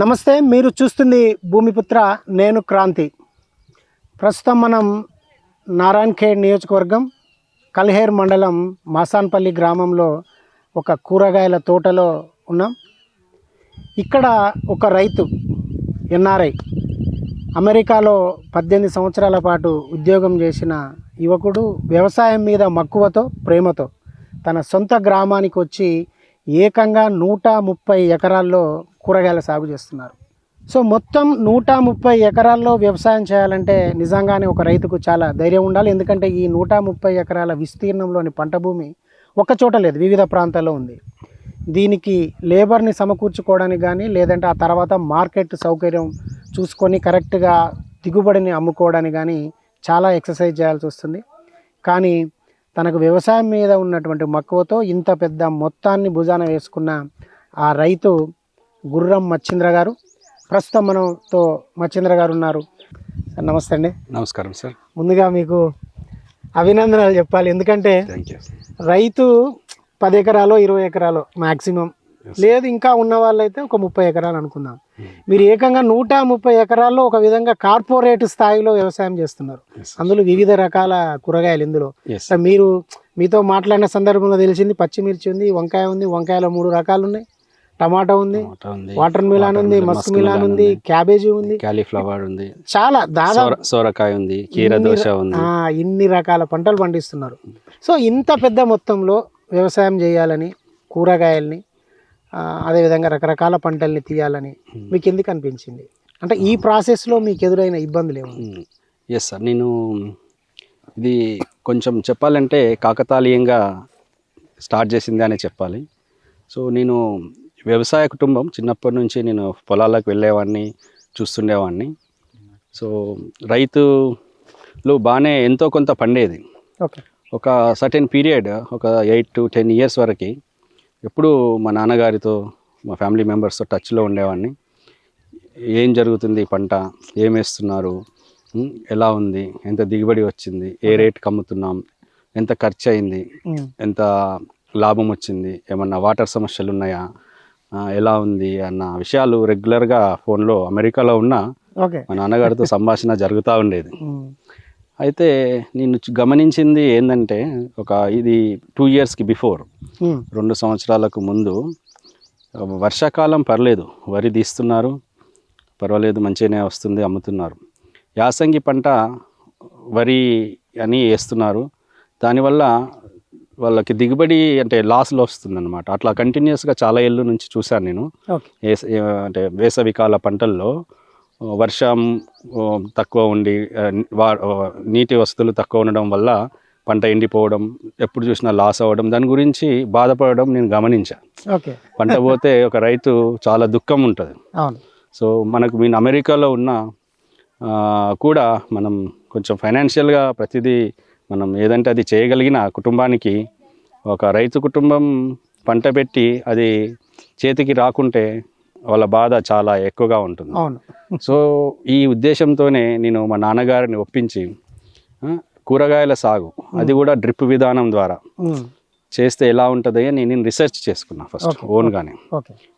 నమస్తే మీరు చూస్తుంది భూమిపుత్ర నేను క్రాంతి. ప్రస్తుతం మనం నారాయణ్ ఖేడ్ నియోజకవర్గం కల్హేర్ మండలం మాసాన్పల్లి గ్రామంలో ఒక కూరగాయల తోటలో ఉన్నాం. ఇక్కడ ఒక రైతు ఎన్ఆర్ఐ అమెరికాలో పద్దెనిమిది సంవత్సరాల పాటు ఉద్యోగం చేసిన యువకుడు వ్యవసాయం మీద మక్కువతో ప్రేమతో తన సొంత గ్రామానికి వచ్చి ఏకంగా నూట ముప్పై ఎకరాల్లో కూరగాయల సాగు చేస్తున్నారు. సో మొత్తం నూట ముప్పై ఎకరాల్లో వ్యవసాయం చేయాలంటే నిజంగానే ఒక రైతుకు చాలా ధైర్యం ఉండాలి. ఎందుకంటే ఈ నూట ముప్పై ఎకరాల విస్తీర్ణంలోని పంట భూమి ఒక చోట లేదు వివిధ ప్రాంతాల్లో ఉంది. దీనికి లేబర్ని సమకూర్చుకోవడానికి కానీ లేదంటే ఆ తర్వాత మార్కెట్ సౌకర్యం చూసుకొని కరెక్ట్గా దిగుబడిని అమ్ముకోవడానికి కానీ చాలా ఎక్సర్సైజ్ చేయాల్సి వస్తుంది. కానీ తనకు వ్యవసాయం మీద ఉన్నటువంటి మక్కువతో ఇంత పెద్ద మొత్తాన్ని భుజాన వేసుకున్న ఆ రైతు గుర్రం మచ్చింద్ర గారు. ప్రస్తుతం మనతో మచ్చింద్ర గారు ఉన్నారు. సార్ నమస్తే అండి. నమస్కారం సార్. ముందుగా మీకు అభినందనలు చెప్పాలి. ఎందుకంటే రైతు పది ఎకరాలు ఇరవై ఎకరాలు మాక్సిమం. లేదు ఇంకా ఉన్న వాళ్ళైతే ఒక ముప్పై ఎకరాలు అనుకుందాం. మీరు ఏకంగా నూట ముప్పై ఎకరాల్లో ఒక విధంగా కార్పొరేట్ స్థాయిలో వ్యవసాయం చేస్తున్నారు. అందులో వివిధ రకాల కూరగాయలు ఇందులో. మీరు మీతో మాట్లాడిన సందర్భంలో తెలిసింది పచ్చిమిర్చి ఉంది వంకాయ ఉంది వంకాయలో మూడు రకాలు ఉన్నాయి. టమాటా ఉంది వాటర్ మిలాన్ ఉంది మస్క్ మిలాన్ ఉంది క్యాబేజీ ఉంది. క్యాలీఫ్లవర్ ఉంది. చాలా దాదాపు సోర- సోరకాయ ఉంది కీర దోశ ఉంది. ఇన్ని రకాల పంటలు పండిస్తున్నారు. సో ఇంత పెద్ద మొత్తంలో వ్యవసాయం చేయాలని కూరగాయల్ని అదేవిధంగా రకరకాల పంటల్ని తీయాలని మీకు ఎందుకు అనిపించింది? అంటే ఈ ప్రాసెస్లో మీకు ఎదురైన ఇబ్బందులు ఏమి ఎస్ సార్ నేను ఇది కొంచెం చెప్పాలంటే కాకతాళీయంగా స్టార్ట్ చేసింది అనే చెప్పాలి. సో నేను వ్యవసాయ కుటుంబం చిన్నప్పటి నుంచి నేను పొలాలకు వెళ్ళేవాడిని చూస్తుండేవాడిని సో రైతులు బాగానే ఎంతో కొంత పండేది. ఓకే. ఒక సర్టెన్ పీరియడ్ ఒక ఎయిట్ టు టెన్ ఇయర్స్ వరకు ఎప్పుడు మా నాన్నగారితో మా ఫ్యామిలీ మెంబర్స్తో టచ్లో ఉండేవాడిని ఏం జరుగుతుంది పంట? ఏం వేస్తున్నారు? ఎలా ఉంది? ఎంత దిగుబడి వచ్చింది? ఏ రేట్కి అమ్ముతున్నాం? ఎంత ఖర్చు అయింది ఎంత లాభం వచ్చింది? ఏమన్నా వాటర్ సమస్యలు ఉన్నాయా ఎలా ఉంది అన్న విషయాలు రెగ్యులర్గా ఫోన్లో అమెరికాలో ఉన్న మా నాన్నగారితో సంభాషణ జరుగుతూ ఉండేది. అయితే నేను గమనించింది ఏంటంటే ఒక ఇది టూ ఇయర్స్కి బిఫోర్ రెండు సంవత్సరాలకు ముందు వర్షాకాలం పర్లేదు వరి తీస్తున్నారు పర్వాలేదు మంచిగానే వస్తుంది అమ్ముతున్నారు. యాసంగి పంట వరి అని వేస్తున్నారు దానివల్ల వాళ్ళకి దిగుబడి అంటే లాస్లో వస్తుందన్నమాట. అట్లా కంటిన్యూస్గా చాలా ఏళ్ళ నుంచి చూశాను నేను. అంటే వేసవికాల పంటల్లో వర్షం తక్కువ ఉండి నీటి వసతులు తక్కువ ఉండడం వల్ల పంట ఎండిపోవడం ఎప్పుడు చూసినా లాస్ అవ్వడం దాని గురించి బాధపడడం నేను గమనించాను ఓకే. పంట పోతే ఒక రైతు చాలా దుఃఖం ఉంటుంది. సో మనకు మీ అమెరికాలో ఉన్న కూడా మనం కొంచెం ఫైనాన్షియల్గా ప్రతిదీ మనం ఏదంటే అది చేయగలిగిన కుటుంబానికి ఒక రైతు కుటుంబం పంట పెట్టి అది చేతికి రాకుంటే వాళ్ళ బాధ చాలా ఎక్కువగా ఉంటుంది. అవును. సో ఈ ఉద్దేశంతోనే నేను మా నాన్నగారిని ఒప్పించి కూరగాయల సాగు అది కూడా డ్రిప్ విధానం ద్వారా చేస్తే ఎలా ఉంటుంది అని నేను రీసెర్చ్ చేసుకున్నా ఫస్ట్ ఓన్గానే.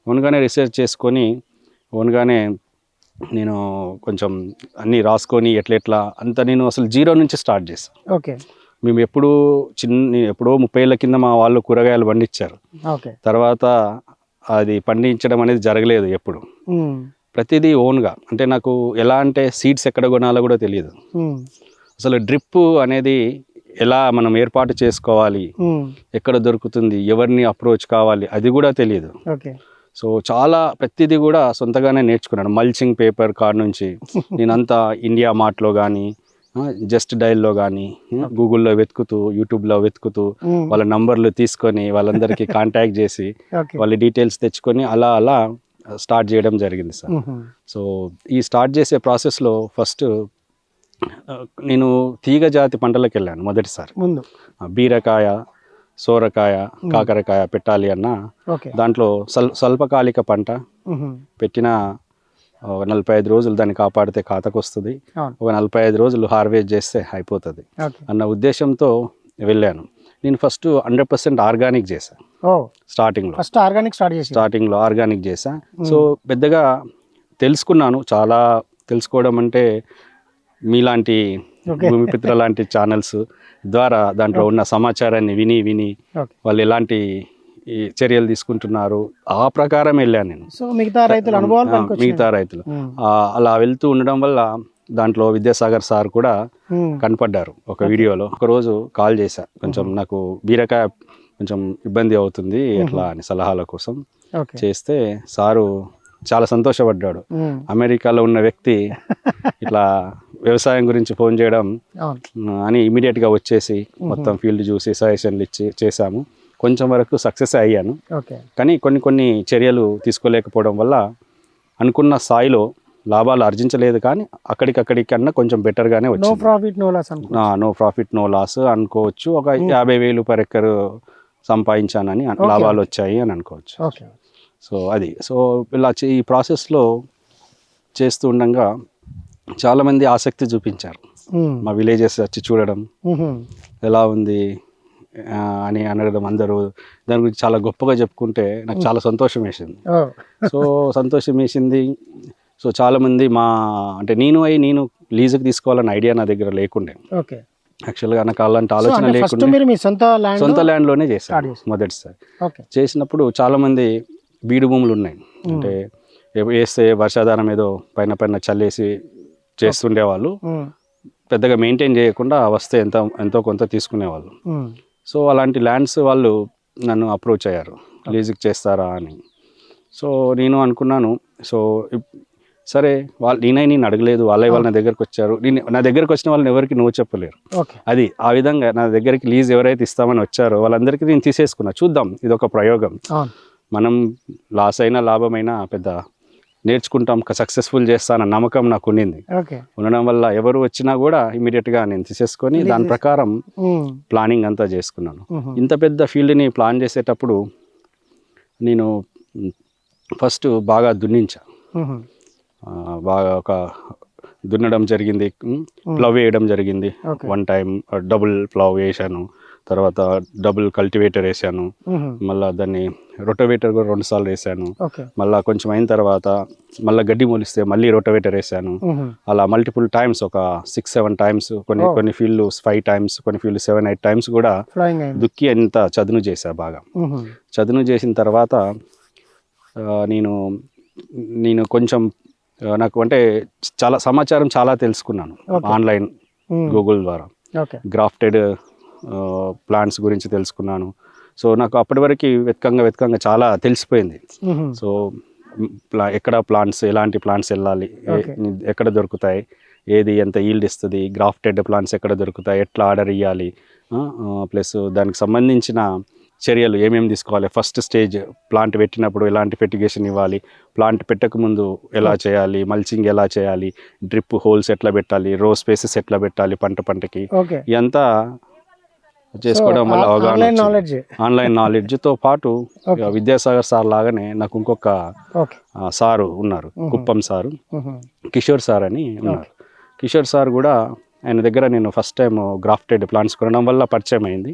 ఓన్గానే రీసెర్చ్ చేసుకొని ఓన్గానే నేను కొంచెం అన్నీ రాసుకొని ఎట్లెట్లా అంత నేను అసలు జీరో నుంచి స్టార్ట్ చేశాను ఓకే. మేము ఎప్పుడూ చిన్న నేను ఎప్పుడో ముప్పై ఏళ్ళ కింద మా వాళ్ళు కూరగాయలు పండించారు. తర్వాత అది పండించడం అనేది జరగలేదు ఎప్పుడు. ప్రతిదీ ఓన్గా. అంటే నాకు ఎలా అంటే సీడ్స్ ఎక్కడ కొనాలో కూడా తెలియదు. అసలు డ్రిప్ అనేది ఎలా మనం ఏర్పాటు చేసుకోవాలి? ఎక్కడ దొరుకుతుంది? ఎవరిని అప్రోచ్ కావాలి? అది కూడా తెలియదు. ఓకే. సో చాలా ప్రతిదీ కూడా సొంతగానే నేర్చుకున్నాను. మల్చింగ్ పేపర్ కార్ నుంచి నేనంతా ఇండియా మార్ట్లో కానీ జస్ట్ డైల్లో కానీ గూగుల్లో వెతుకుతూ యూట్యూబ్లో వెతుకుతూ వాళ్ళ నంబర్లు తీసుకొని వాళ్ళందరికీ కాంటాక్ట్ చేసి వాళ్ళ డీటెయిల్స్ తెచ్చుకొని అలా అలా స్టార్ట్ చేయడం జరిగింది సార్. సో ఈ స్టార్ట్ చేసే ప్రాసెస్లో ఫస్ట్ నేను తీగ జాతి పంటలకు వెళ్ళాను మొదటిసారి. బీరకాయ సోరకాయ కాకరకాయ పెట్టాలి అన్న దాంట్లో స్వల్ స్వల్పకాలిక పంట పెట్టిన ఒక నలభై ఐదు రోజులు దాన్ని కాపాడితే ఖాతాకు వస్తుంది ఒక నలభై ఐదు రోజులు హార్వెస్ట్ చేస్తే అయిపోతుంది. అన్న ఉద్దేశంతో వెళ్ళాను. నేను ఫస్ట్ హండ్రెడ్ పర్సెంట్ ఆర్గానిక్ చేశాను స్టార్టింగ్లో. ఫస్ట్ ఆర్గానిక్ స్టార్ట్ చేసి స్టార్టింగ్లో ఆర్గానిక్ చేసా సో పెద్దగా తెలుసుకున్నాను. చాలా తెలుసుకోవడం అంటే మీలాంటి. భూమిపిత్ర లాంటి ఛానల్స్ ద్వారా దాంట్లో ఉన్న సమాచారాన్ని విని విని వాళ్ళు ఎలాంటి ఈ చర్యలు తీసుకుంటున్నారు? ఆ ప్రకారం వెళ్ళాను నేను. సో మిగతా రైతుల అనుభవాలు. మిగతా రైతులు. ఆ, అలా వెళ్తూ ఉండడం వల్ల దాంట్లో విద్యాసాగర్ సార్ కూడా ఉమ్, కనపడ్డారు ఒక వీడియోలో. ఒకరోజు కాల్ చేశా. కొంచెం నాకు బీరకాయ కొంచెం ఇబ్బంది అవుతుంది ఎట్లా అని సలహాల కోసం చేస్తే సారు చాలా సంతోషపడ్డాడు. అమెరికాలో ఉన్న వ్యక్తి ఇట్లా వ్యవసాయం గురించి ఫోన్ చేయడం అని ఇమీడియట్గా వచ్చేసి మొత్తం ఫీల్డ్ చూసి సజెషన్లు ఇచ్చి చేశాము. కొంచెం వరకు సక్సెస్ అయ్యాను. కానీ కొన్ని కొన్ని చర్యలు తీసుకోలేకపోవడం వల్ల అనుకున్న స్థాయిలో లాభాలు ఆర్జించలేదు కానీ అక్కడికక్కడి కన్నా కొంచెం బెటర్గానే నో వచ్చింది. Profit no loss no profit no loss అనుకోవచ్చు. ఒక యాభై వేలు పర్ ఎక్కర్ సంపాదించానని లాభాలు వచ్చాయి అని అనుకోవచ్చు. ఓకే. సో అది. సో ఇలా చే- ఈ ప్రాసెస్లో చేస్తూ ఉండగా చాలామంది ఆసక్తి చూపించారు. మా విలేజెస్ వచ్చి చూడడం. ఎలా ఉంది? అని అనడం అందరూ. దాని గురించి చాలా గొప్పగా చెప్పుకుంటే నాకు చాలా సంతోషం వేసింది. సో సంతోషం వేసింది. సో చాలామంది మా అంటే నేను అయి నేను లీజుకి తీసుకోవాలన్న ఐడియా నా దగ్గర లేకుండే. ఓకే. యాక్చువల్గా నాకు అలాంటి ఆలోచన లేకుండే. సొంత ల్యాండ్ సొంత ల్యాండ్లోనే చేశాను. మొదటిసారి. చేసినప్పుడు చాలామంది బీడు భూములు ఉన్నాయి. అంటే వేస్తే వర్షాధారం ఏదో పైన పైన చల్లేసి చేస్తుండేవాళ్ళు. పెద్దగా మెయింటైన్ చేయకుండా వస్తే ఎంత ఎంతో కొంత తీసుకునేవాళ్ళు. సో అలాంటి ల్యాండ్స్ వాళ్ళు నన్ను అప్రోచ్ అయ్యారు. లీజుకి చేస్తారా అని. సో నేను అనుకున్నాను. సో సరే వాళ్ళు నేనై నేను అడగలేదు. వాళ్ళే వాళ్ళు నా దగ్గరకు వచ్చారు. నేను నా దగ్గరకు వచ్చిన వాళ్ళని ఎవరికి నువ్వు చెప్పలేరు. ఓకే. అది ఆ విధంగా నా దగ్గరికి లీజ్ ఎవరైతే ఇస్తామని వచ్చారో వాళ్ళందరికీ నేను తీసేసుకున్నా. చూద్దాం ఇది ఒక ప్రయోగం మనం లాస్ అయినా లాభమైనా పెద్ద నేర్చుకుంటాం సక్సెస్ఫుల్ చేస్తానన్న నమ్మకం నాకు ఉండింది. ఉండడం వల్ల ఎవరు వచ్చినా కూడా ఇమీడియట్గా నేను తీసేసుకొని దాని ప్రకారం ప్లానింగ్ అంతా చేసుకున్నాను. ఇంత పెద్ద ఫీల్డ్ని ప్లాన్ చేసేటప్పుడు నేను ఫస్ట్ బాగా దున్నించా. బాగా ఒక దున్నడం జరిగింది. ప్లవ్ వేయడం జరిగింది. వన్ టైం డబుల్ ప్లవ్ వేసాను తర్వాత డబుల్ కల్టివేటర్ వేసాను. మళ్ళీ దాన్ని రొటోవేటర్ కూడా రెండు సార్లు వేసాను. మళ్ళీ కొంచెం అయిన తర్వాత మళ్ళీ గడ్డి మొలిస్తే మళ్ళీ రొటోవేటర్ వేసాను. అలా మల్టిపుల్ టైమ్స్ ఒక సిక్స్ సెవెన్ టైమ్స్ కొన్ని. కొన్ని ఫీల్డ్ ఫైవ్ టైమ్స్ కొన్ని ఫీల్డ్ సెవెన్ ఎయిట్ టైమ్స్ కూడా దుక్కి అంత చదును చేశా బాగా. చదును చేసిన తర్వాత నేను నేను కొంచెం నాకు అంటే చాలా సమాచారం చాలా తెలుసుకున్నాను. ఆన్లైన్ గూగుల్ ద్వారా. గ్రాఫ్టెడ్ ప్లాంట్స్ గురించి తెలుసుకున్నాను. సో నాకు అప్పటి వరకు వెతకంగా వెతకంగా చాలా తెలిసిపోయింది. సో ప్లా ఎక్కడ ప్లాంట్స్ ఎలాంటి ప్లాంట్స్ వెళ్ళాలి. ఎక్కడ దొరుకుతాయి ఏది ఎంత ఈల్డ్ ఇస్తుంది గ్రాఫ్టెడ్ ప్లాంట్స్ ఎక్కడ దొరుకుతాయి ఎట్లా ఆర్డర్ ఇవ్వాలి ప్లస్ దానికి సంబంధించిన చర్యలు ఏమేమి తీసుకోవాలి ఫస్ట్ స్టేజ్ ప్లాంట్ పెట్టినప్పుడు ఎలాంటి ఫెర్టిగేషన్ ఇవ్వాలి ప్లాంట్ పెట్టక ముందు ఎలా చేయాలి మల్చింగ్ ఎలా చేయాలి డ్రిప్ హోల్స్ ఎట్లా పెట్టాలి రో స్పేసెస్ ఎట్లా పెట్టాలి పంట పంటకి. ఇదంతా చేసుకోవడం వల్ల అవగాహన. నాలెడ్జ్ ఆన్లైన్ నాలెడ్జ్తో పాటు. విద్యాసాగర్ సార్ లాగానే నాకు ఇంకొక సారు ఉన్నారు. కుప్పం సారు. ఉహుం, కిషోర్ సార్ అని ఉన్నారు. కిషోర్ సార్ కూడా ఆయన దగ్గర నేను ఫస్ట్ టైం గ్రాఫ్టెడ్ ప్లాంట్స్ కొనడం వల్ల పరిచయం అయింది.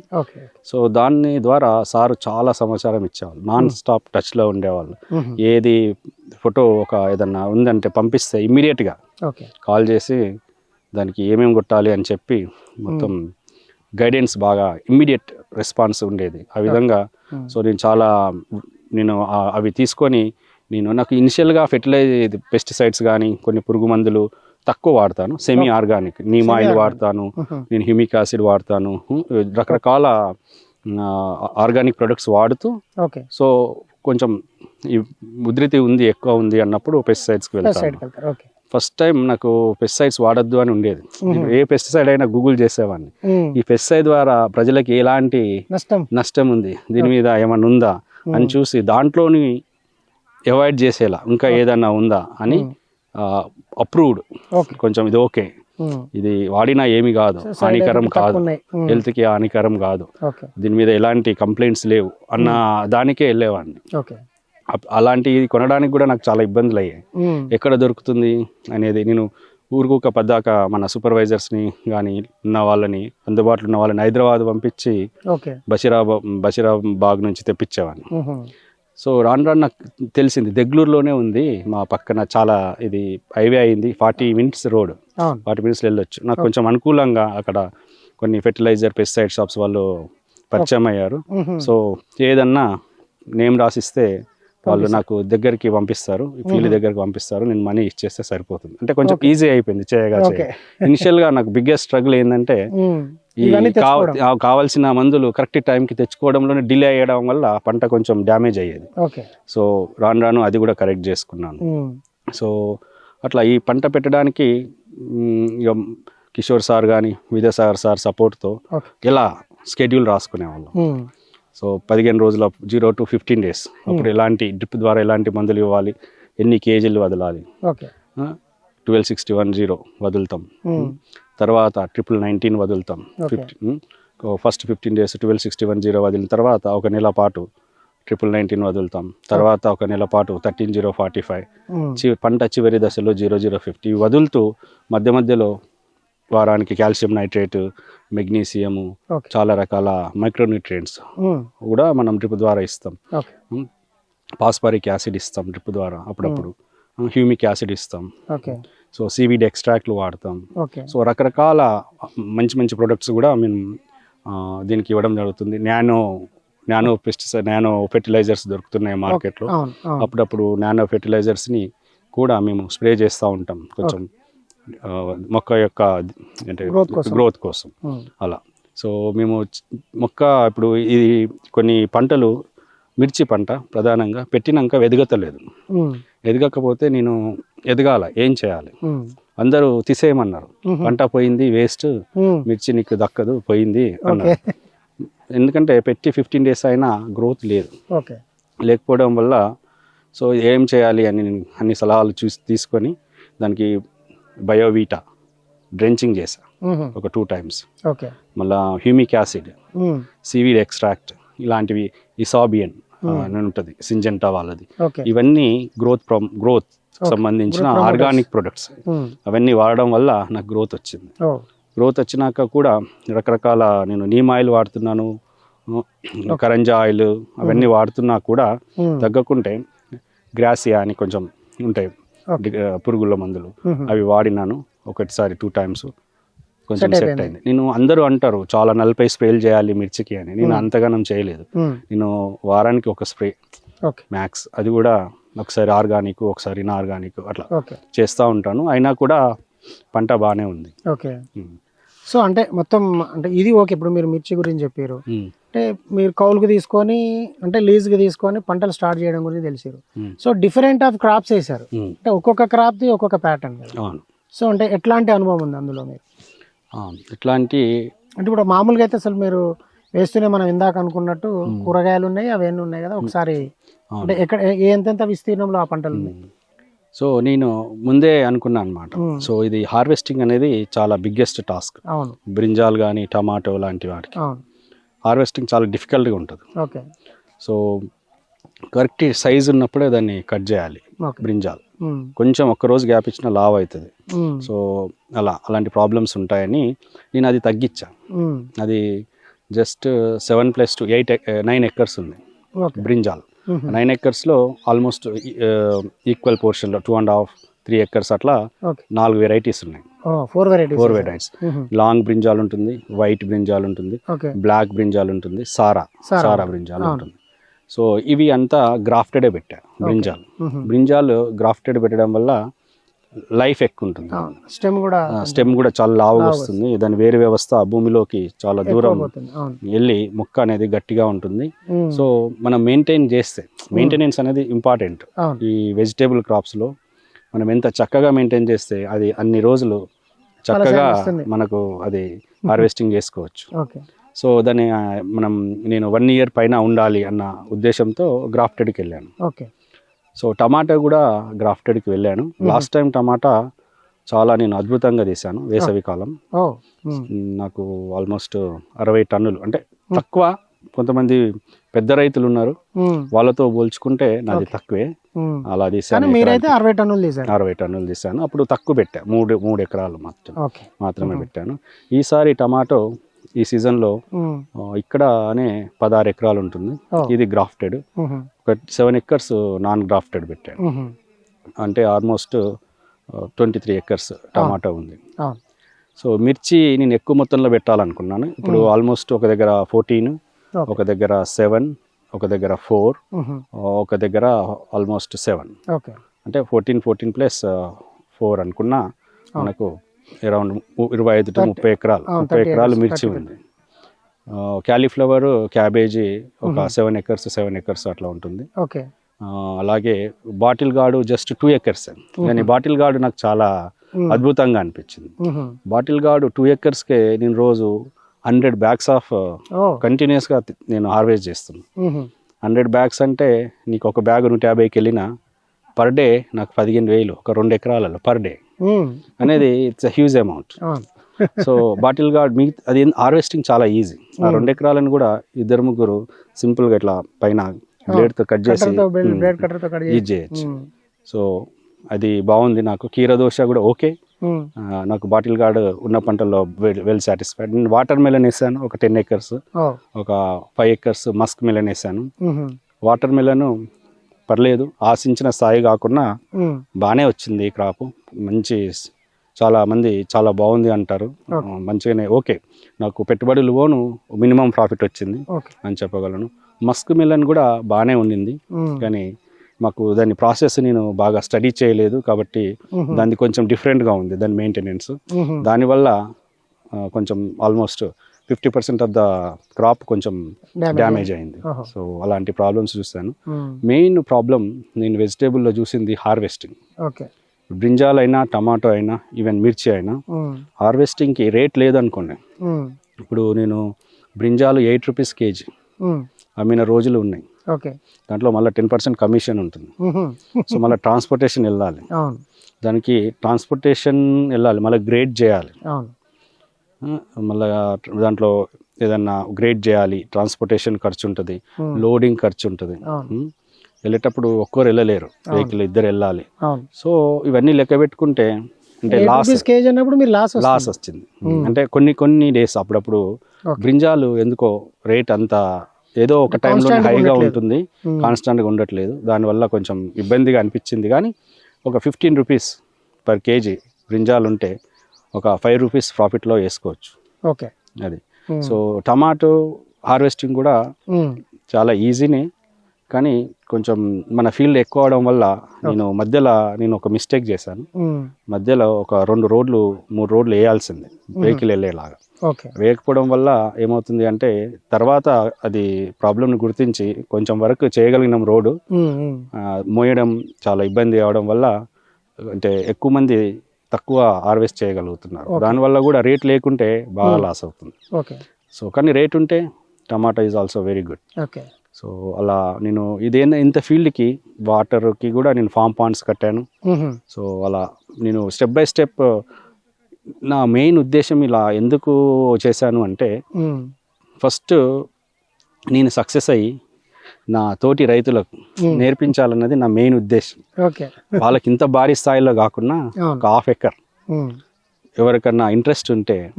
సో దాని ద్వారా సారు చాలా సమాచారం ఇచ్చేవాళ్ళు. నాన్ స్టాప్ టచ్లో ఉండేవాళ్ళు. ఉహుం, ఏది ఫోటో ఒక ఏదన్నా ఉందంటే పంపిస్తే ఇమ్మీడియట్గా కాల్ చేసి దానికి ఏమేమి కొట్టాలి? అని చెప్పి మొత్తం గైడెన్స్ బాగా ఇమ్మీడియట్ రెస్పాన్స్ ఉండేది. ఆ విధంగా. సో నేను చాలా నేను అవి తీసుకొని నేను నాకు ఇనిషియల్గా ఫెర్టిలైజ్ పెస్టిసైడ్స్ కానీ కొన్ని పురుగు మందులు తక్కువ వాడతాను. Semi organic neem oil. వాడతాను. నేను హ్యూమిక్ యాసిడ్ వాడతాను. రకరకాల ఆర్గానిక్ ప్రొడక్ట్స్ వాడుతూ ఓకే. సో కొంచెం ఈ ఉధృతి ఉంది ఎక్కువ ఉంది అన్నప్పుడు పెస్టిసైడ్స్కి వెళ్తాను. ఫస్ట్ టైం నాకు పెస్టిసైడ్స్ వాడద్దు అని ఉండేది. ఏ పెస్టిసైడ్ అయినా గూగుల్ చేసేవాడిని. ఈ పెస్టిసైడ్ ద్వారా ప్రజలకి ఎలాంటి నష్టం? ఉంది? దీని మీద ఏమన్నా ఉందా? అని చూసి దాంట్లోని అవాయిడ్ చేసేలా ఇంకా ఏదన్నా ఉందా అని అప్రూవ్డ్ కొంచెం ఇది ఓకే. ఇది వాడినా ఏమి కాదు. హానికరం కాదు. ఉమ్, హెల్త్కి హానికరం కాదు. దీని మీద ఎలాంటి కంప్లైంట్స్ లేవు అన్న దానికే వెళ్ళేవాడిని. అలాంటివి కొనడానికి కూడా నాకు చాలా ఇబ్బందులు అయ్యాయి ఎక్కడ దొరుకుతుంది అనేది నేను ఊరుకోక పద్దాక మన సూపర్వైజర్స్ని కానీ ఉన్న వాళ్ళని అందుబాటులో ఉన్న వాళ్ళని హైదరాబాద్ పంపించి ఓకే. బషీరాబా బషీరాబాగ్ నుంచి తెప్పించేవాడిని సో రాను రాను నాకు తెలిసింది దెగ్లూరులోనే ఉంది మా పక్కన చాలా ఇది హైవే అయింది ఫార్టీ మినిట్స్ రోడ్. ఫార్టీ మినిట్స్లో వెళ్ళొచ్చు. నాకు కొంచెం అనుకూలంగా అక్కడ కొన్ని ఫెర్టిలైజర్ పెస్టిసైడ్ షాప్స్ వాళ్ళు పరిచయం అయ్యారు. సో ఏదన్నా నేమ్ రాసిస్తే వాళ్ళు నాకు దగ్గరికి పంపిస్తారు ఫీల్డ్ దగ్గరికి పంపిస్తారు నేను మనీ ఇచ్చేస్తే సరిపోతుంది. అంటే కొంచెం ఈజీ అయిపోయింది చేయగా ఇనిషియల్గా నాకు బిగ్గెస్ట్ స్ట్రగుల్ ఏంటంటే. ఈ కావాల్సిన మందులు కరెక్ట్ టైంకి తెచ్చుకోవడంలోనే డిలే అయ్యడం వల్ల పంట కొంచెం డ్యామేజ్ అయ్యేది. సో రాను రాను అది కూడా కరెక్ట్ చేసుకున్నాను. సో అట్లా ఈ పంట పెట్టడానికి ఇక కిషోర్ సార్ కానీ విద్యాసాగర్ సార్ సపోర్ట్తో ఇలా స్కెడ్యూల్ రాసుకునేవాళ్ళం. సో పదిహేను రోజుల జీరో టు ఫిఫ్టీన్ డేస్. అప్పుడు ఎలాంటి డ్రిప్ ద్వారా ఎలాంటి మందులు ఇవ్వాలి ఎన్ని కేజీలు వదలాలి? Okay. Twelve sixty one zero వదులుతాం. మ్మ్. తర్వాత triple nineteen వదులుతాం. Fifteen first fifteen days twelve sixty one zero వదిలిన తర్వాత ఒక నెల పాటు ట్రిపుల్ నైన్టీన్ వదులుతాం. తర్వాత ఒక నెల పాటు థర్టీన్ జీరో ఫార్టీ ఫైవ్. పంట చివరి దశలో జీరో జీరో ఫిఫ్టీ వదులుతూ మధ్య మధ్యలో వారానికి కాల్షియం నైట్రేట్ మెగ్నీషియము చాలా రకాల మైక్రోన్యూట్రియంట్స్ మ్మ్. కూడా మనం డ్రిప్ ద్వారా ఇస్తాం. పాస్పరిక్ యాసిడ్ ఇస్తాం డ్రిప్ ద్వారా అప్పుడప్పుడు. హ్యూమిక్ యాసిడ్ ఇస్తాం. ఓకే. సో సీవీడ్ ఎక్స్ట్రాక్ట్లు వాడతాం. సో రకరకాల మంచి మంచి ప్రొడక్ట్స్ కూడా మేము దీనికి ఇవ్వడం జరుగుతుంది. Nano nano pesticide nano fertilisers దొరుకుతున్నాయి మార్కెట్లో. అప్పుడప్పుడు నానో ఫెర్టిలైజర్స్ని కూడా మేము స్ప్రే చేస్తూ ఉంటాం. కొంచెం మొక్క యొక్క అంటే. గ్రోత్ కోసం మ్మ్. అలా సో మేము మొక్క ఇప్పుడు ఇది కొన్ని పంటలు మిర్చి పంట ప్రధానంగా పెట్టినాక ఎదగతలేదు. ఎదగకపోతే నేను ఎదగాల ఏం చేయాలి మ్మ్. అందరూ తీసేయమన్నారు. పంట పోయింది వేస్ట్. మిర్చి నీకు దక్కదు పోయింది అన్నారు ఎందుకంటే పెట్టి ఫిఫ్టీన్ డేస్ అయినా గ్రోత్ లేదు లేకపోవడం వల్ల సో ఏం చేయాలి అని నేను అన్ని సలహాలు చూసి తీసుకొని దానికి బయోవీటా డ్రెంచింగ్ మ్మ్. ఒక టూ టైమ్స్. ఓకే. మళ్ళా హ్యూమిక్ యాసిడ్. సీవీడ్ ఎక్స్ట్రాక్ట్ ఇలాంటివి ఇసాబియన్ అని ఉంటుంది సింజెంటా వాళ్ళది. ఇవన్నీ గ్రోత్ గ్రోత్ సంబంధించిన. Organic products. అవన్నీ వాడడం వల్ల నాకు గ్రోత్ వచ్చింది. గ్రోత్ వచ్చినాక కూడా రకరకాల నేను నీమ్ ఆయిల్ వాడుతున్నాను కరంజా ఆయిల్ అవన్నీ వాడుతున్నా కూడా. తగ్గకుంటే గ్రాసియా అని కొంచెం ఉంటాయి. పురుగుల మందులు. అవి వాడినాను ఒకటిసారి టూ టైమ్స్ కొంచెం సెట్. అయింది. నేను అందరూ అంటారు చాలా నలభై స్ప్రేలు చేయాలి మిర్చికి అని. నేను అంతగానం చేయలేదు. నేను వారానికి ఒక స్ప్రే ఓకే. మ్యాక్స్. అది కూడా ఒకసారి ఆర్గానిక్ ఒకసారి ఇన్ఆర్గానిక్ అట్లా చేస్తూ ఉంటాను. అయినా కూడా పంట బాగానే ఉంది. ఓకే. సో అంటే మొత్తం అంటే ఇది ఓకే. ఇప్పుడు మీరు మిర్చి గురించి చెప్పారు. అంటే మీరు కౌలుకు తీసుకొని అంటే లీజ్కి తీసుకొని పంటలు స్టార్ట్ చేయడం గురించి తెలిసారు. So different of crops um. అంటే ఒక్కొక్క క్రాప్ది ఒక్కొక్క ప్యాటర్న్ సో అంటే ఎట్లాంటి అనుభవం ఉంది అందులో మీరు. ఇట్లాంటి అంటే ఇప్పుడు మామూలుగా అయితే అసలు మీరు వేస్తూనే మనం ఇందాక అనుకున్నట్టు కూరగాయలు ఉన్నాయి అవన్నీ ఉన్నాయి కదా ఒకసారి. అంటే ఎక్కడ ఎంతెంత విస్తీర్ణంలో ఆ పంటలు ఉన్నాయి? సో నేను ముందే అనుకున్నాను అనమాట. సో ఇది హార్వెస్టింగ్ అనేది చాలా బిగ్గెస్ట్ టాస్క్. అవును. బ్రింజాల్ కానీ టమాటో లాంటి వాటికి. అవును. హార్వెస్టింగ్ చాలా డిఫికల్ట్గా ఉంటుంది. ఓకే. సో కరెక్ట్ సైజ్ ఉన్నప్పుడే దాన్ని కట్ చేయాలి బ్రింజాల్. కొంచెం ఒక్క రోజు గ్యాప్ ఇచ్చినా లావ్ అవుతుంది. సో అలా అలాంటి ప్రాబ్లమ్స్ ఉంటాయని నేను అది తగ్గించా. అది just seven plus two eight nine acres ఉంది బ్రింజాల్. నైన్ ఎకర్స్లో almost equal పోర్షన్లో two and half three acres అట్లా నాలుగు వెరైటీస్ ఉన్నాయి. Four varieties four varieties long brinjal ఉంటుంది వైట్ బ్రింజాల్ ఉంటుంది బ్లాక్ బ్రింజాల్ ఉంటుంది సారా సారా. బ్రింజాల్. ఉంటుంది. సో ఇవి అంతా గ్రాఫ్టెడే పెట్టా బ్రింజాల్ బ్రింజాల్ గ్రాఫ్టెడ్ పెట్టడం వల్ల లైఫ్ ఎక్కువ ఉంటుంది. స్టెమ్ కూడా స్టెమ్ కూడా చాలా లావుగా వస్తుంది. దాని వేరు వ్యవస్థ భూమిలోకి చాలా దూరం వెళ్ళి మొక్క అనేది గట్టిగా ఉంటుంది. సో మనం మెయింటైన్ చేస్తే మెయింటెనెన్స్ అనేది ఇంపార్టెంట్ ఈ వెజిటేబుల్ క్రాప్స్లో మనం ఎంత చక్కగా మెయింటైన్ చేస్తే అది అన్ని రోజులు చక్కగా. మనకు అది హార్వెస్టింగ్ చేసుకోవచ్చు. సో దాన్ని మనం నేను వన్ ఇయర్ పైన ఉండాలి అన్న ఉద్దేశంతో గ్రాఫ్టెడ్కి వెళ్ళాను. ఓకే. సో టమాటా కూడా గ్రాఫ్టెడ్కి వెళ్ళాను. లాస్ట్ టైం టమాటా చాలా నేను అద్భుతంగా తీశాను వేసవి కాలం. నాకు ఆల్మోస్ట్ అరవై టన్నులు అంటే తక్కువ కొంతమంది పెద్ద రైతులు ఉన్నారు వాళ్ళతో పోల్చుకుంటే నాది తక్కువే. అలా తీసాను మీరైతే అరవై టన్నులు తీశారు. అరవై టన్నులు తీసాను అప్పుడు తక్కువ పెట్టా. మూడు మూడు ఎకరాలు మాత్రం. మాత్రమే పెట్టాను. ఈసారి టమాటో ఈ సీజన్లో ఇక్కడనే పదహారు ఎకరాలు ఉంటుంది. ఇది గ్రాఫ్టెడ్. ఉహు, సెవెన్ ఎకర్స్ నాన్ గ్రాఫ్టెడ్ పెట్టాను. అంటే almost twenty three acres tomato ఉంది. సో మిర్చి నేను ఎక్కువ మొత్తంలో పెట్టాలనుకున్నాను. ఇప్పుడు ఆల్మోస్ట్ ఒక దగ్గర ఫోర్టీన్. ఒక దగ్గర సెవెన్ ఒక దగ్గర ఫోర్ మ్మ్. ఒక దగ్గర ఆల్మోస్ట్ సెవెన్. అంటే ఫోర్టీన్ ఫోర్టీన్ ప్లస్ ఫోర్ అనుకున్నా మనకు అరౌండ్ ఇరవై ఐదు టు ముప్పై ఎకరాలు ముప్పై 30 ఎకరాలు మిర్చి 30 ఉంది. క్యాలీఫ్లవర్ క్యాబేజీ ఒక సెవెన్ ఎకర్స్ సెవెన్ ఎకర్స్ అట్లా ఉంటుంది. ఓకే ఆ, అలాగే bottle gourd just two acres. కానీ బాటిల్ గార్డు నాకు చాలా. అద్భుతంగా అనిపించింది. బాటిల్ గార్డు టూ ఎకర్స్కే నేను రోజు హండ్రెడ్ బ్యాగ్స్ ఆఫ్ కంటిన్యూస్గా నేను హార్వెస్ట్ చేస్తున్నాను. హండ్రెడ్ బ్యాగ్స్ అంటే నీకు ఒక బ్యాగ్ నూట యాభైకి వెళ్ళినా పర్ డే నాకు పదిహేను వేలు ఒక రెండు ఎకరాలలో పర్ డే. అనేది it's a huge amount so bottle gourd మీ అది హార్వెస్టింగ్ చాలా ఈజీ ఆ రెండు ఎకరాలను కూడా ఇద్దరు ముగ్గురు సింపుల్గా ఇట్లా పైన బ్లేడ్తో కట్ చేసి యూజ్ చేయొచ్చు. సో అది బాగుంది నాకు. కీర దోశ కూడా ఓకే. నాకు బాటిల్ గార్డ్ ఉన్న పంటల్లో వెల్ సాటిస్ఫైడ్. నేను వాటర్ మెలన్ వేసాను ఒక టెన్ ఎకర్స్. ఓ. ఒక ఫైవ్ ఎకర్స్ మస్క్ మెలన్ వేసాను. వాటర్ మెలన్ పర్లేదు ఆశించిన స్థాయి కాకుండా మ్మ్. బాగానే వచ్చింది క్రాప్. మంచి చాలా మంది చాలా బాగుంది అంటారు. మంచిగానే ఓకే. నాకు పెట్టుబడులు పోను మినిమం ప్రాఫిట్ వచ్చింది అని చెప్పగలను. మస్క్ మిలన్ కూడా బాగానే ఉండింది. మ్మ్. కానీ మాకు దాని ప్రాసెస్ నేను బాగా స్టడీ చేయలేదు కాబట్టి దాన్ని కొంచెం డిఫరెంట్గా ఉంది దాని మెయింటెనెన్స్. దానివల్ల కొంచెం almost fifty percent of the crop కొంచెం డ్యామేజ్ అయింది. సో అలాంటి ప్రాబ్లమ్స్ మ్మ్. మెయిన్ ప్రాబ్లం నేను వెజిటేబుల్లో చూసింది హార్వెస్టింగ్ బ్రింజాల్ అయినా టమాటో అయినా ఈవెన్ మిర్చి అయినా. హార్వెస్టింగ్కి రేట్ లేదనుకోండి. ఇప్పుడు నేను బ్రింజాలు ఎయిట్ రూపీస్ కేజీ మ్మ్. అమ్మిన రోజులు ఉన్నాయి ఓకే. దాంట్లో మళ్ళీ టెన్ పర్సెంట్ కమిషన్ ఉంటుంది. సో మళ్ళీ ట్రాన్స్పోర్టేషన్ వెళ్ళాలి. అవును. దానికి ట్రాన్స్పోర్టేషన్ వెళ్ళాలి మళ్ళీ గ్రేడ్ చేయాలి. అవును. మళ్ళీ దాంట్లో ఏదన్నా గ్రేడ్ చేయాలి ట్రాన్స్పోర్టేషన్ ఖర్చు ఉంటుంది. లోడింగ్ ఖర్చు ఉంటుంది. వెళ్ళేటప్పుడు ఒక్కరు వెళ్ళలేరు వెహికల్ ఇద్దరు వెళ్ళాలి. సో ఇవన్నీ లెక్క పెట్టుకుంటే అంటే లాస్ కేజీ అన్నప్పుడు మీరు లాస్ లాస్ వచ్చింది. అంటే కొన్ని కొన్ని డేస్ అప్పుడప్పుడు. బ్రింజాలు ఎందుకో రేట్ అంత ఏదో ఒక టైంలో హైగా. ఉంటుంది Hmm. కాన్స్టాంట్గా ఉండట్లేదు దానివల్ల కొంచెం ఇబ్బందిగా అనిపించింది కానీ ఒక ఫిఫ్టీన్ రూపీస్ పర్ కేజీ బ్రింజాలు ఉంటే ఒక ఫైవ్ రూపీస్ ప్రాఫిట్లో వేసుకోవచ్చు ఓకే అది Hmm. సో టమాటో హార్వెస్టింగ్ కూడా మ్మ్. చాలా ఈజీనే కానీ కొంచెం మన ఫీల్డ్ ఎక్కువ అవడం వల్ల నేను మధ్యలో నేను ఒక మిస్టేక్ చేశాను మ్మ్. మధ్యలో ఒక రెండు రోడ్లు మూడు రోడ్లు వేయాల్సిందే వెహికల్ వెళ్ళేలాగా వేయకపోవడం వల్ల ఏమవుతుంది అంటే తర్వాత అది ప్రాబ్లమ్ని గుర్తించి కొంచెం వరకు చేయగలిగినాం రోడ్డు మోయడం చాలా ఇబ్బంది అవడం వల్ల అంటే ఎక్కువ మంది తక్కువ హార్వెస్ట్ చేయగలుగుతున్నారు. దానివల్ల కూడా రేట్ లేకుంటే బాగా లాస్ అవుతుంది. ఓకే. సో కానీ రేట్ ఉంటే tomato is also very good okay. So అలా నేను ఇదేంత ఇంత ఫీల్డ్కి వాటర్కి కూడా నేను ఫామ్ పాండ్స్ కట్టాను. సో అలా నేను స్టెప్ బై స్టెప్ నా మెయిన్ ఉద్దేశం ఇలా ఎందుకు చేశాను అంటే. ఫస్ట్ నేను సక్సెస్ అయ్యి నా తోటి రైతులకు నేర్పించాలన్నది నా మెయిన్ ఉద్దేశం. వాళ్ళకి ఇంత భారీ స్థాయిలో కాకుండా ఒక హాఫ్ ఎకర్. ఎవరికన్నా ఇంట్రెస్ట్ ఉంటే.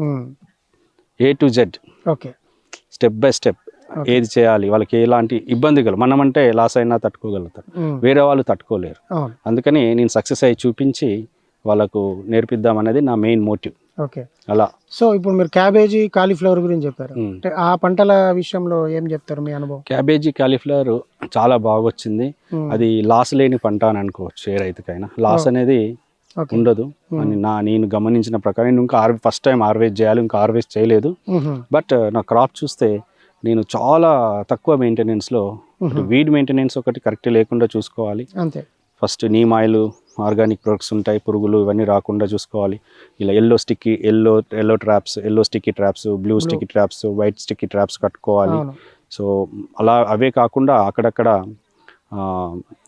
A to Z okay. Step by step ఏది చేయాలి వాళ్ళకి ఎలాంటి ఇబ్బందిಗಳು మనమంటే లాస్ అయినా తట్టుకోగలుగుతారు. వేరే వాళ్ళు తట్టుకోలేరు. అందుకని నేను సక్సెస్ అయ్యి చూపించి వాళ్ళకు నేర్పిద్దాం అనేది నా మెయిన్ మోటివ్. ఓకే. అలా. సో ఇప్పుడు మీరు క్యాబేజీ కాలీఫ్లవర్ గురించి చెప్పారు. అంటే ఆ పంటల విషయంలో ఏం చెప్తారు మీ అనుభవం? క్యాబేజీ కాలీఫ్లవర్ చాలా బాగా వచ్చింది. అది లాస్ లేని పంట అని అనుకోవచ్చు ఏ రైతుకైనా. లాస్ అనేది ఉండదు. అని నా నేను గమనించిన ప్రకారం నేను ఇంకా ఫస్ట్ టైం హార్వెస్ట్ చేయాలి ఇంకా హార్వెస్ట్ చేయలేదు. బట్ నా క్రాప్ చూస్తే నేను చాలా తక్కువ మెయింటెనెన్స్లో వీడ్ మెయింటెనెన్స్ ఒకటి కరెక్ట్ లేకుండా చూసుకోవాలి. అంతే. First neem oil organic products ఉంటాయి పురుగులు ఇవన్నీ రాకుండా చూసుకోవాలి. ఇలా yellow sticky yellow yellow traps yellow sticky traps blue sticky traps white sticky traps కట్టుకోవాలి. సో అలా అవే కాకుండా అక్కడక్కడ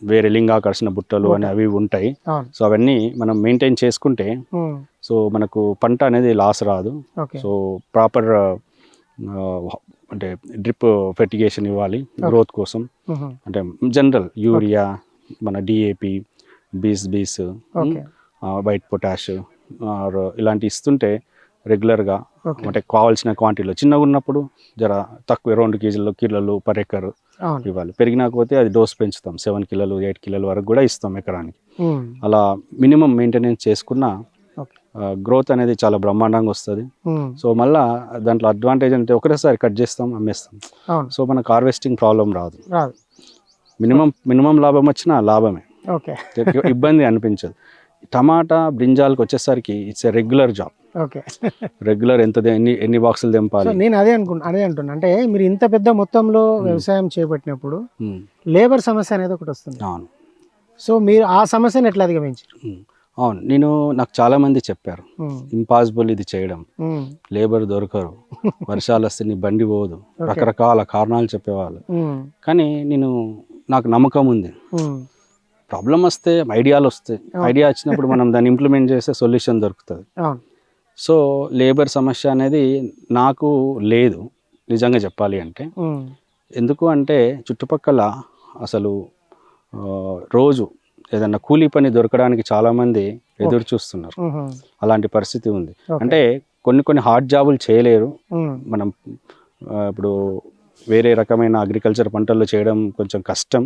వేరే లింగాకర్షణ బుట్టలు అని అవి ఉంటాయి. సో అవన్నీ మనం మెయింటైన్ చేసుకుంటే. సో మనకు పంట అనేది లాస్ రాదు. సో ప్రాపర్ అంటే డ్రిప్ ఫెర్టిగేషన్ ఇవ్వాలి గ్రోత్ కోసం. అంటే జనరల్ యూరియా మన డిఏపి బీస్ బీస్ వైట్ పొటాష్ ఇలాంటి ఇస్తుంటే రెగ్యులర్గా అంటే కావాల్సిన క్వాంటిటీలో చిన్నగా ఉన్నప్పుడు జర తక్కువ రెండు కేజీలు కిలోలు పర్ ఎకర్ ఇవ్వాలి. పెరిగినాకపోతే అది డోస్ పెంచుతాం. సెవెన్ కిలోలు ఎయిట్ కిలోల వరకు కూడా ఇస్తాం ఎకరానికి. అలా మినిమం మెయింటెనెన్స్ చేసుకున్న గ్రోత్ అనేది చాలా బ్రహ్మాండంగా వస్తుంది. సో మళ్ళా దాంట్లో అడ్వాంటేజ్ అంటే ఒకటేసారి కట్ చేస్తాం అమ్మేస్తాం. సో మనకు హార్వెస్టింగ్ ప్రాబ్లం రాదు. రాదు. మినిమం మినిమం లాభం వచ్చినా లాభమే. ఓకే. ఇబ్బంది అనిపించదు. టమాటా బ్రింజాల్కి వచ్చేసరికి it's a regular job. Okay. Regular ఎంత ఎన్ని ఎన్ని బాక్సులు సో తెంపాలి? నేను అదే అనుకున్నా అదే అంటున్నా. అంటే మీరు ఇంత పెద్ద మొత్తంలో వ్యవసాయం చేపట్టినప్పుడు లేబర్ సమస్య అనేది ఒకటి వస్తుంది. అవును. సో మీరు ఆ సమస్యను ఎట్లా అధిగమించారు? అవును. నేను నాకు చాలా మంది చెప్పారు. ఇంపాసిబుల్ ఇది చేయడం. లేబర్ దొరకరు. వర్షాలు వస్తే నీ బండి పోదు. రకరకాల కారణాలు చెప్పేవాళ్ళు. కానీ నేను నాకు నమ్మకం ఉంది. ప్రాబ్లం వస్తే ఐడియాలు వస్తాయి ఐడియా వచ్చినప్పుడు మనం దాన్ని ఇంప్లిమెంట్ చేస్తే సొల్యూషన్ దొరుకుతుంది సో లేబర్ సమస్య అనేది నాకు లేదు నిజంగా చెప్పాలి అంటే. ఎందుకు అంటే చుట్టుపక్కల అసలు రోజు ఏదన్నా కూలీ పని దొరకడానికి చాలామంది ఎదురు చూస్తున్నారు. అలాంటి పరిస్థితి ఉంది. అంటే కొన్ని కొన్ని హార్డ్ జాబులు చేయలేరు. మనం ఇప్పుడు వేరే రకమైన అగ్రికల్చర్ పంటల్లో చేయడం కొంచెం కష్టం.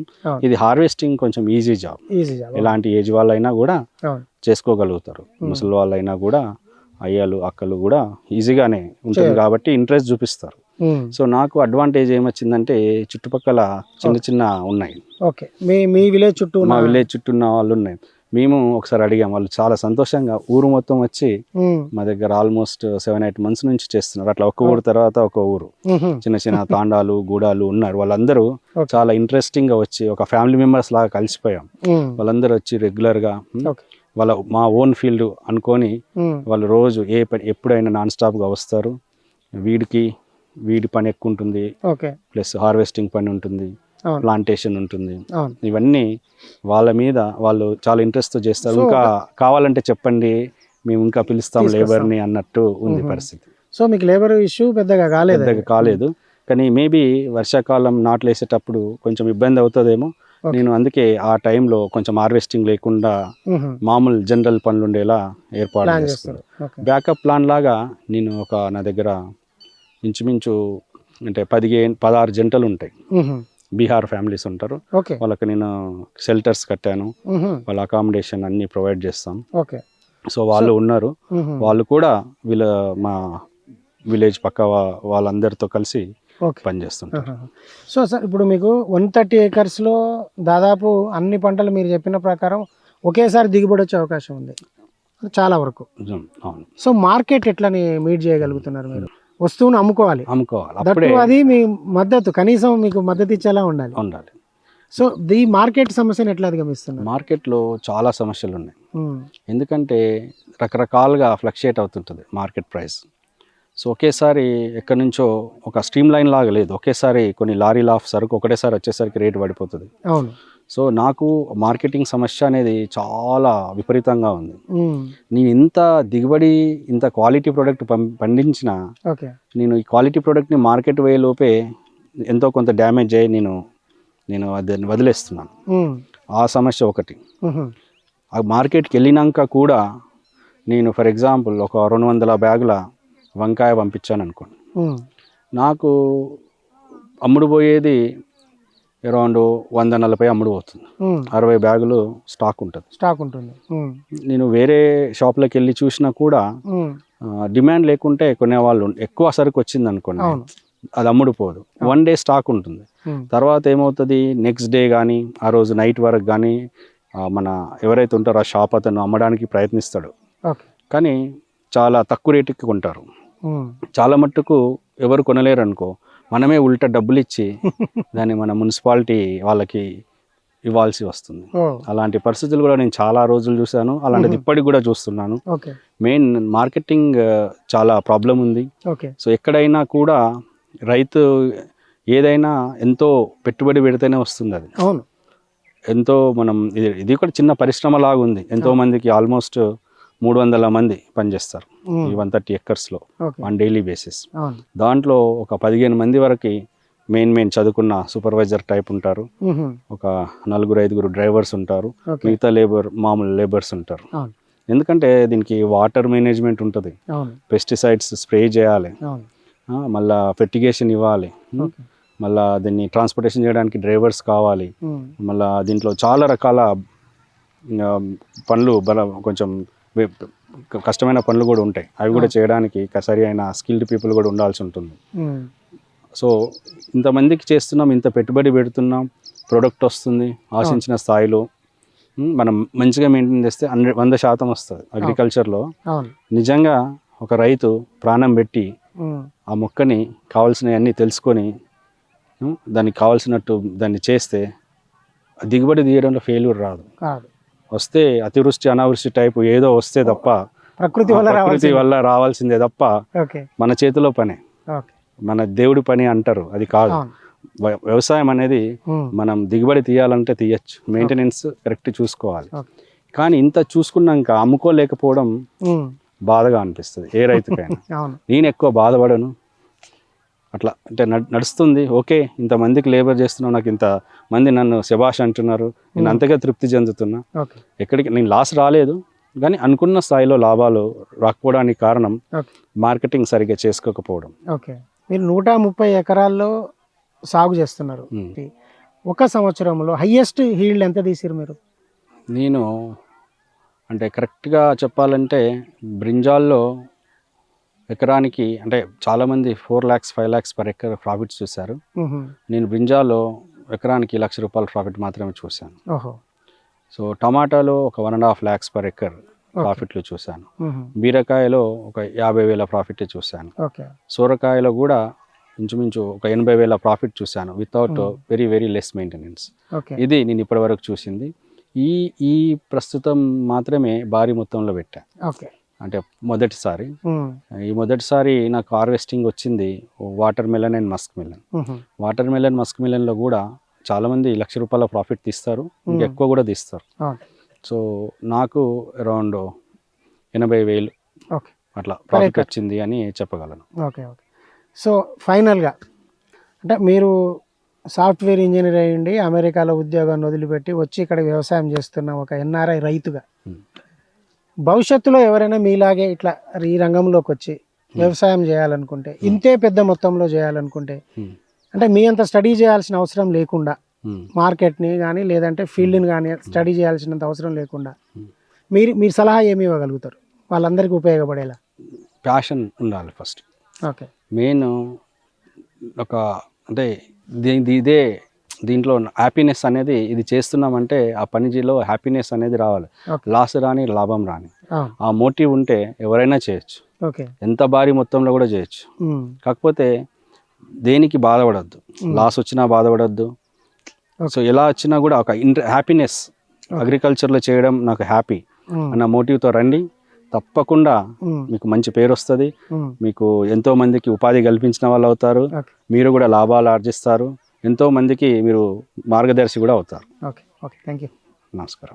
ఇది హార్వెస్టింగ్ కొంచెం ఈజీ జాబ్ ఈజీ జాబ్ ఎలాంటి ఏజ్ వాళ్ళైనా కూడా చేసుకోగలుగుతారు. ముసలి వాళ్ళైనా కూడా అయ్యలు అక్కలు కూడా ఈజీగానే ఉంటుంది కాబట్టి ఇంట్రెస్ట్ చూపిస్తారు. సో నాకు అడ్వాంటేజ్ ఏమొచ్చిందంటే చుట్టుపక్కల చిన్న చిన్న ఉన్నాయి. ఓకే. మీ మీ విలేజ్ చుట్టూ మా విలేజ్ చుట్టూ ఉన్న వాళ్ళు ఉన్నాయి మేము ఒకసారి అడిగాం. వాళ్ళు చాలా సంతోషంగా ఊరు మొత్తం వచ్చి. మా దగ్గర ఆల్మోస్ట్ సెవెన్ ఎయిట్ మంత్స్ నుంచి చేస్తున్నారు. అట్లా ఒక ఊరు తర్వాత ఒక ఊరు. చిన్న చిన్న తాండాలు గూడాలు ఉన్నారు. వాళ్ళందరూ. చాలా ఇంట్రెస్టింగ్గా వచ్చి ఒక ఫ్యామిలీ మెంబర్స్ లాగా కలిసిపోయాం. వాళ్ళందరూ వచ్చి రెగ్యులర్గా వాళ్ళ మా ఓన్ ఫీల్డ్ అనుకొని. వాళ్ళు రోజు ఏ పని ఎప్పుడైనా నాన్ స్టాప్గా వస్తారు. వీడికి వీడి పని ఎక్కువ ఉంటుంది. ప్లస్ హార్వెస్టింగ్ పని ఉంటుంది. ప్లాంటేషన్ ఉంటుంది. ఇవన్నీ వాళ్ళ మీద వాళ్ళు చాలా ఇంట్రెస్ట్తో చేస్తారు. ఇంకా కావాలంటే చెప్పండి మేము ఇంకా పిలుస్తాం లేబర్ని అన్నట్టు ఉంది పరిస్థితి. సో మీకు లేబర్ ఇష్యూ పెద్దగా కాలేదు? పెద్దగా కాలేదు. కానీ మేబీ వర్షాకాలం నాట్లు వేసేటప్పుడు కొంచెం ఇబ్బంది అవుతుందేమో. నేను అందుకే ఆ టైంలో కొంచెం హార్వెస్టింగ్ లేకుండా. మామూలు జనరల్ పనులు ఉండేలా ఏర్పాటు ఓకే. బ్యాకప్ ప్లాన్ లాగా నేను ఒక నా దగ్గర ఇంచుమించు అంటే పదిహేను పదహారు జంటలు ఉంటాయి. బీహార్ ఫ్యామిలీస్ ఉంటారు. వాళ్ళకి నేను షెల్టర్స్ కట్టాను. వాళ్ళ అకామిడేషన్ అన్ని ప్రొవైడ్ చేస్తాం. ఓకే. సో వాళ్ళు ఉన్నారు. వాళ్ళు కూడా వీళ్ళ మా విలేజ్ పక్క వాళ్ళందరితో కలిసి పనిచేస్తుంటారు. సో సార్ ఇప్పుడు మీకు వన్ థర్టీ ఏకర్స్లో దాదాపు అన్ని పంటలు మీరు చెప్పిన ప్రకారం ఒకేసారి దిగుబడి వచ్చే అవకాశం ఉంది. చాలా వరకు. అవును. సో మార్కెట్ ఎట్లని మీట్ చేయగలుగుతున్నారు మీరు? వస్తువును అమ్ముకోవాలి. అమ్ముకోవాలి. అప్పుడే అది మీ మద్దతు కనీసం మీకు మద్దతు ఇచ్చేలా ఉండాలి. ఉండాలి. సో ఈ మార్కెట్ సమస్యను ఎట్లా అధిగమిస్తున్నారు? మార్కెట్లో చాలా సమస్యలు ఉన్నాయి. ఎందుకంటే రకరకాలుగా ఫ్లక్చుయేట్ అవుతుంటుంది మార్కెట్ ప్రైస్. సో ఒకేసారి ఎక్కడి నుంచో ఒక స్ట్రీమ్ లైన్ లాగా లేదు. ఒకేసారి కొన్ని లారీల ఆఫ్ సరుకు ఒకటేసారి వచ్చేసరికి రేటు పడిపోతుంది. అవును. సో నాకు మార్కెటింగ్ సమస్య అనేది చాలా విపరీతంగా ఉంది. నేను ఇంత దిగుబడి ఇంత క్వాలిటీ ప్రోడక్ట్ పండించిన నేను ఈ క్వాలిటీ ప్రోడక్ట్ని మార్కెట్ వేయ లోపే ఎంతో కొంత డ్యామేజ్ అయ్యి నేను నేను దాన్ని వదిలేస్తున్నాను. ఆ సమస్య ఒకటి. ఆ మార్కెట్కి వెళ్ళినాక కూడా నేను ఫర్ ఎగ్జాంపుల్ ఒక రెండు వందల బ్యాగుల వంకాయ పంపించాను అనుకోండి. నాకు అమ్ముడు పోయేది అరౌండ్ వంద నలభై అమ్ముడు పోతుంది. అరవై బ్యాగులు స్టాక్ ఉంటుంది. స్టాక్ ఉంటుంది. నేను వేరే షాప్లోకి వెళ్ళి చూసినా కూడా డిమాండ్ లేకుంటే కొనేవాళ్ళు ఎక్కువ సరుకు వచ్చింది అనుకోండి అది అమ్ముడుపోదు వన్ డే స్టాక్ ఉంటుంది. తర్వాత ఏమవుతుంది? నెక్స్ట్ డే కానీ ఆ రోజు నైట్ వరకు కానీ మన ఎవరైతే ఉంటారో ఆ షాప్ అతను అమ్మడానికి ప్రయత్నిస్తాడు. కానీ చాలా తక్కువ రేటుకి కొంటారు. చాలా మట్టుకు ఎవరు కొనలేరు అనుకో మనమే ఉల్టా డబ్బులు ఇచ్చి దాన్ని మన మున్సిపాలిటీ వాళ్ళకి ఇవ్వాల్సి వస్తుంది. అలాంటి పరిస్థితులు కూడా నేను చాలా రోజులు చూశాను. అలాంటిది ఇప్పటికి కూడా చూస్తున్నాను. మెయిన్ మార్కెటింగ్ చాలా ప్రాబ్లం ఉంది. సో ఎక్కడైనా కూడా రైతు ఏదైనా ఎంతో పెట్టుబడి పెడితేనే వస్తుంది అది. ఎంతో మనం ఇది ఇది కూడా చిన్న పరిశ్రమ లాగా ఉంది ఎంతో మందికి ఆల్మోస్ట్ మూడు వందల మంది పనిచేస్తారు. ఈ వన్ థర్టీ ఎకర్స్లో ఓకే. ఆన్ డైలీ బేసిస్ దాంట్లో ఒక పదిహేను మంది వరకు మెయిన్ మెయిన్ చదువుకున్న సూపర్వైజర్ టైప్ ఉంటారు. ఒక నలుగురు ఐదుగురు డ్రైవర్స్ ఉంటారు. మిగతా లేబర్ మామూలు లేబర్స్ ఉంటారు. ఎందుకంటే దీనికి వాటర్ మేనేజ్మెంట్ ఉంటుంది. పెస్టిసైడ్స్ స్ప్రే చేయాలి. మళ్ళా ఫెర్టిగేషన్ ఇవ్వాలి. మళ్ళా దీన్ని ట్రాన్స్పోర్టేషన్ చేయడానికి డ్రైవర్స్ కావాలి. మళ్ళా దీంట్లో చాలా రకాల పనులు బల కొంచెం కష్టమైన పనులు కూడా ఉంటాయి. అవి కూడా చేయడానికి సరి అయిన స్కిల్డ్ పీపుల్ కూడా ఉండాల్సి ఉంటుంది. సో ఇంతమందికి చేస్తున్నాం ఇంత పెట్టుబడి పెడుతున్నాం ప్రోడక్ట్ వస్తుంది ఆశించిన స్థాయిలో మనం మంచిగా మెయింటైన్ చేస్తే హండ్రెడ్ వంద శాతం వస్తుంది. అగ్రికల్చర్లో నిజంగా ఒక రైతు ప్రాణం పెట్టి ఆ మొక్కని కావాల్సినవన్నీ తెలుసుకొని దానికి కావాల్సినట్టు దాన్ని చేస్తే దిగుబడి తీయడంలో ఫెయిల్యూర్ రాదు. వస్తే అతివృష్టి అనావృష్టి టైపు ఏదో వస్తే తప్ప ప్రకృతి వల్ల ప్రకృతి వల్ల రావాల్సిందే తప్ప మన చేతిలో పనే. మన దేవుడి పని అంటారు అది కాదు. వ్యవసాయం అనేది మనం దిగుబడి తీయాలంటే తీయచ్చు. మెయింటెనెన్స్ కరెక్ట్ చూసుకోవాలి. కానీ ఇంత చూసుకున్నాక అమ్ముకోలేకపోవడం బాధగా అనిపిస్తుంది ఏ రైతుకైనా. నేను ఎక్కువ బాధపడను. అట్లా. అంటే నడ్- నడుస్తుంది. ఓకే ఇంతమందికి లేబర్ చేస్తున్నావు నాకు ఇంత మంది నన్ను శభాష్ అంటున్నారు. నేను అంతగా తృప్తి చెందుతున్నా. ఎక్కడికి నేను లాస్ రాలేదు కానీ అనుకున్న స్థాయిలో లాభాలు రాకపోవడానికి కారణం మార్కెటింగ్ సరిగ్గా చేసుకోకపోవడం. ఓకే. మీరు నూట ముప్పై ఎకరాల్లో సాగు చేస్తున్నారు. ఒక సంవత్సరంలో హయ్యెస్ట్ హీల్డ్ ఎంత తీసిరు మీరు? నేను అంటే కరెక్ట్గా చెప్పాలంటే బ్రింజాల్లో ఎకరానికి అంటే చాలామంది four lakhs five lakhs per acre profits చూశారు. నేను బ్రింజాల్లో ఎకరానికి లక్ష రూపాయల ప్రాఫిట్ మాత్రమే చూశాను. సో టమాటాలో ఒక one and half lakhs per acre ప్రాఫిట్లు చూశాను. బీరకాయలో ఒక యాభై వేల ప్రాఫిట్ చూశాను. సూరకాయలో కూడా ఇంచుమించు ఒక ఎనభై వేల ప్రాఫిట్ చూశాను without very very less maintenance ఇది నేను ఇప్పటివరకు చూసింది. ఈ ఈ ప్రస్తుతం మాత్రమే భారీ మొత్తంలో పెట్టా. ఓకే. అంటే మొదటిసారి. ఈ మొదటిసారి నాకు హార్వెస్టింగ్ వచ్చింది watermelon and muskmelon. Watermelon మస్క్ మెలన్లో కూడా చాలామంది లక్ష రూపాయల ప్రాఫిట్ తీస్తారు. ఇంకెక్కువ కూడా తీస్తారు. సో నాకు అరౌండ్ ఎనభై వేలు ఓకే. అట్లా ప్రాఫిట్ వచ్చింది అని చెప్పగలను. Okay okay. సో ఫైనల్గా అంటే మీరు సాఫ్ట్వేర్ ఇంజనీర్ అయ్యండి అమెరికాలో ఉద్యోగాన్ని వదిలిపెట్టి వచ్చి ఇక్కడ వ్యవసాయం చేస్తున్న ఒక ఎన్ఆర్ఐ రైతుగా. భవిష్యత్తులో ఎవరైనా మీలాగే ఇట్లా ఈ రంగంలోకి వచ్చి వ్యవసాయం చేయాలనుకుంటే ఇంతే పెద్ద మొత్తంలో చేయాలనుకుంటే Hmm. అంటే మీ అంత స్టడీ చేయాల్సిన అవసరం లేకుండా Hmm. మార్కెట్ని కానీ లేదంటే ఫీల్డ్ని కానీ స్టడీ చేయాల్సినంత అవసరం లేకుండా Hmm. మీరు మీరు సలహా ఏమి ఇవ్వగలుగుతారు? వాళ్ళందరికీ ఉపయోగపడేలా? ప్యాషన్ ఉండాలి ఫస్ట్ ఓకే. మెయిన్ ఒక అంటే ఇదే దీంట్లో హ్యాపీనెస్ అనేది ఇది చేస్తున్నామంటే ఆ పనిలో హ్యాపీనెస్ అనేది రావాలి. లాస్ రాని లాభం రాని. ఆ. మోటివ్ ఉంటే ఎవరైనా చేయొచ్చు. ఎంత భారీ మొత్తంలో కూడా చేయొచ్చు. కాకపోతే దేనికి బాధపడద్దు. లాస్ వచ్చినా బాధపడద్దు. సో ఎలా వచ్చినా కూడా ఒక ఇంట్ర హ్యాపీనెస్ అగ్రికల్చర్లో చేయడం నాకు హ్యాపీ అన్న మోటివ్తో రండి. తప్పకుండా మీకు మంచి పేరు వస్తుంది. మీకు ఎంతో మందికి ఉపాధి కల్పించిన వాళ్ళు అవుతారు. మీరు కూడా లాభాలు ఆర్జిస్తారు. ఎంతో మందికి మీరు మార్గదర్శి కూడా అవుతారు. Okay okay. థ్యాంక్ యూ నమస్కారం.